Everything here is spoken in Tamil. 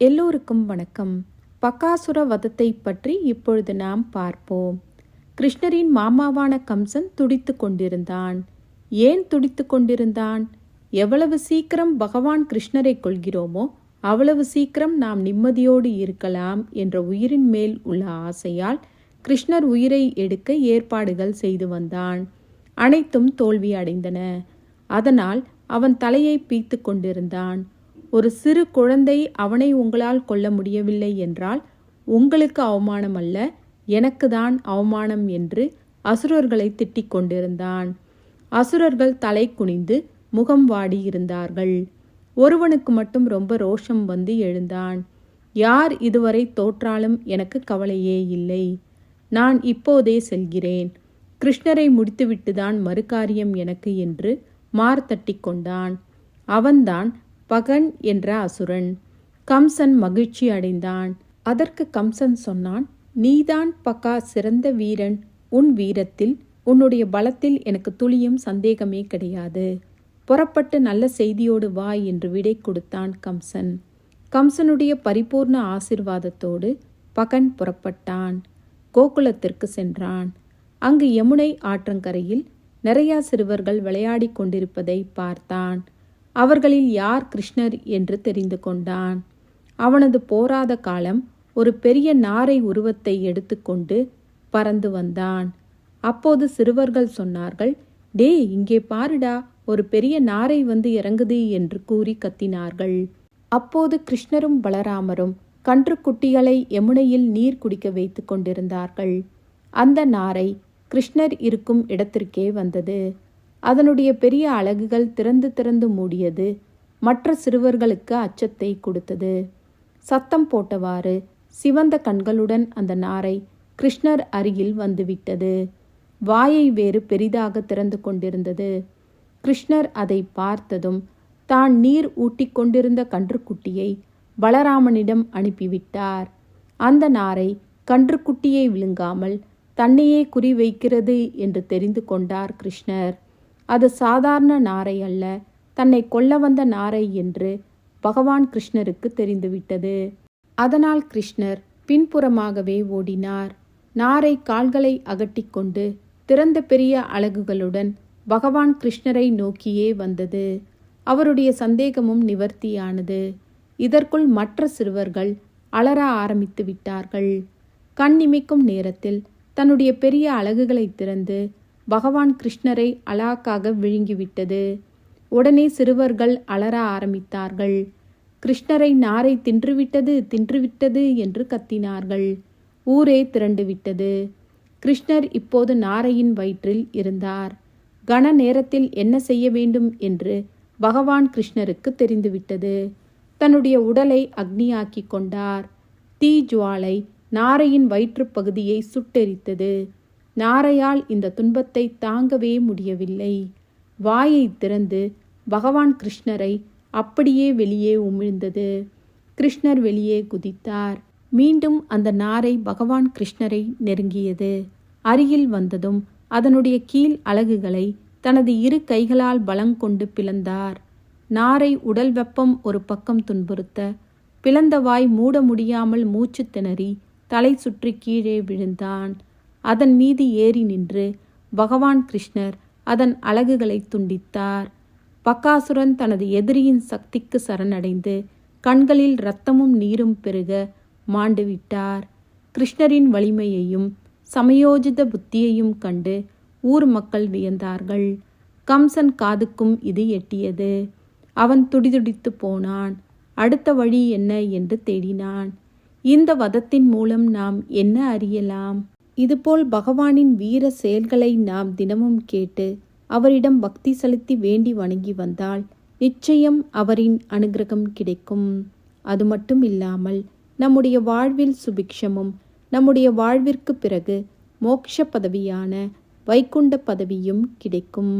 எல்லோருக்கும் வணக்கம். பகாசுர வதத்தை பற்றி இப்பொழுது நாம் பார்ப்போம். கிருஷ்ணரின் மாமாவான கம்சன் துடித்து கொண்டிருந்தான். ஏன் துடித்து கொண்டிருந்தான்? எவ்வளவு சீக்கிரம் பகவான் கிருஷ்ணரை கொள்கிறோமோ அவ்வளவு சீக்கிரம் நாம் நிம்மதியோடு இருக்கலாம் என்ற உயிரின் மேல் உள்ள ஆசையால் கிருஷ்ணர் உயிரை எடுக்க ஏற்பாடுகள் செய்து வந்தான். அனைத்தும் தோல்வி அடைந்தன அதனால் அவன் தலையை பீத்து கொண்டிருந்தான். ஒரு சிறு குழந்தை அவனை உங்களால் கொல்ல முடியவில்லை என்றால் உங்களுக்கு அவமானம் அல்ல எனக்கு தான் அவமானம் என்று அசுரர்களை திட்டிக் கொண்டிருந்தான். அசுரர்கள் தலை குனிந்து முகம் வாடி இருந்தார்கள். ஒருவனுக்கு மட்டும் ரொம்ப ரோஷம் வந்து எழுந்தான். யார் இதுவரை தோற்றாலும் எனக்கு கவலையே இல்லை. நான் இப்போதே செல்கிறேன். கிருஷ்ணரை முடித்துவிட்டுதான் மறுகாரியம் எனக்கு என்று மார்த்தட்டி கொண்டான். அவன்தான் பகன் என்ற அசுரன். கம்சன் மகிழ்ச்சி அடைந்தான். அதற்கு கம்சன் சொன்னான் நீதான் பக்கா சிறந்த வீரன். உன் வீரத்தில் உன்னுடைய பலத்தில் எனக்கு துளியும் சந்தேகமே கிடையாது. புறப்பட்டு நல்ல செய்தியோடு வா என்று விடை கொடுத்தான் கம்சன். கம்சனுடைய பரிபூர்ண ஆசிர்வாதத்தோடு பகன் புறப்பட்டான். கோகுலத்திற்கு சென்றான். அங்கு யமுனை ஆற்றங்கரையில் நிறையா சிறுவர்கள் விளையாடிக் கொண்டிருப்பதை பார்த்தான். அவர்களில் யார் கிருஷ்ணர் என்று தெரிந்து கொண்டான். அவனது போராத காலம் ஒரு பெரிய நாரை உருவத்தை எடுத்துக்கொண்டு பறந்து வந்தான். அப்போது சிறுவர்கள் சொன்னார்கள் டே இங்கே பாருடா ஒரு பெரிய நாரை வந்து இறங்குது என்று கூறி கத்தினார்கள். அப்போது கிருஷ்ணரும் பலராமரும் கன்றுக்குட்டிகளை யமுனையில் நீர் குடிக்க வைத்து கொண்டிருந்தார்கள். அந்த நாரை கிருஷ்ணர் இருக்கும் இடத்திற்கே வந்தது. அதனுடைய பெரிய அலகுகள் திறந்து திறந்து மூடியது மற்ற சிறுவர்களுக்கு அச்சத்தை கொடுத்தது. சத்தம் போட்டவாறு சிவந்த கண்களுடன் அந்த நாரை கிருஷ்ணர் அருகில் வந்துவிட்டது வாயை வேறு பெரிதாக திறந்து கொண்டிருந்தது. கிருஷ்ணர் அதை பார்த்ததும் தான் நீர் ஊட்டிக் கொண்டிருந்த கன்றுக்குட்டியை பலராமனிடம் அனுப்பிவிட்டார். அந்த நாரை கன்றுக்குட்டியை விழுங்காமல் தன்னையே குறி வைக்கிறது என்று தெரிந்து கொண்டார் கிருஷ்ணர். அது சாதாரண நாரை அல்ல. தன்னை கொல்ல வந்த நாரை என்று பகவான் கிருஷ்ணருக்கு தெரிந்துவிட்டது. அதனால் கிருஷ்ணர் பின்புறமாகவே ஓடினார். நாரை கால்களை அகட்டிக்கொண்டு திறந்த பெரிய அலகுகளுடன் பகவான் கிருஷ்ணரை நோக்கியே வந்தது. அவருடைய சந்தேகமும் நிவர்த்தியானது. இதற்குள் மற்ற சிறுவர்கள் அலற ஆரம்பித்து விட்டார்கள் கண் இமைக்கும் நேரத்தில் தன்னுடைய பெரிய அலகுகளை திறந்து பகவான் கிருஷ்ணரை அலாக்காக விழுங்கிவிட்டது. உடனே சிறுவர்கள் அலற ஆரம்பித்தார்கள். கிருஷ்ணரை நாரை தின்றுவிட்டது தின்றுவிட்டது என்று கத்தினார்கள். ஊரே திரண்டுவிட்டது. கிருஷ்ணர் இப்போது நாரையின் வயிற்றில் இருந்தார். கன நேரத்தில் என்ன செய்ய வேண்டும் என்று பகவான் கிருஷ்ணருக்கு தெரிந்துவிட்டது. தன்னுடைய உடலை அக்னியாக்கி கொண்டார். தீ ஜுவாலை நாரையின் வயிற்றுப்பகுதியை சுட்டெரித்தது. நாரையால் இந்த துன்பத்தை தாங்கவே முடியவில்லை. வாயை திறந்து பகவான் கிருஷ்ணரை அப்படியே வெளியே உமிழ்ந்தது. கிருஷ்ணர் வெளியே குதித்தார். மீண்டும் அந்த நாரை பகவான் கிருஷ்ணரை நெருங்கியது. அருகில் வந்ததும் அதனுடைய கீழ் அலகுகளை தனது இரு கைகளால் பலங்கொண்டு பிளந்தார். நாரை உடல் வெப்பம் ஒரு பக்கம் துன்புறுத்த பிளந்த வாய் மூட முடியாமல் மூச்சு திணறி தலை சுற்றி கீழே விழுந்தான். அதன் மீது ஏறி நின்று பகவான் கிருஷ்ணர் அதன் அலகுகளை துண்டித்தார். பக்காசுரன் தனது எதிரியின் சக்திக்கு சரணடைந்து கண்களில் இரத்தமும் நீரும் பெருக மாண்டுவிட்டார். கிருஷ்ணரின் வலிமையையும் சமயோஜித புத்தியையும் கண்டு ஊர் மக்கள் வியந்தார்கள். கம்சன் காதுக்கும் இது எட்டியது. அவன் துடிதுடித்து போனான். அடுத்த வழி என்ன என்று தேடினான். இந்த வதத்தின் மூலம் நாம் என்ன அறியலாம்? இதுபோல் பகவானின் வீர செயல்களை நாம் தினமும் கேட்டு அவரிடம் பக்தி செலுத்தி வேண்டி வணங்கி வந்தால் நிச்சயம் அவரின் அனுகிரகம் கிடைக்கும். அது மட்டும் இல்லாமல் நம்முடைய வாழ்வில் சுபிக்ஷமும் நம்முடைய வாழ்விற்கு பிறகு மோட்ச பதவியான வைகுண்ட பதவியும் கிடைக்கும்.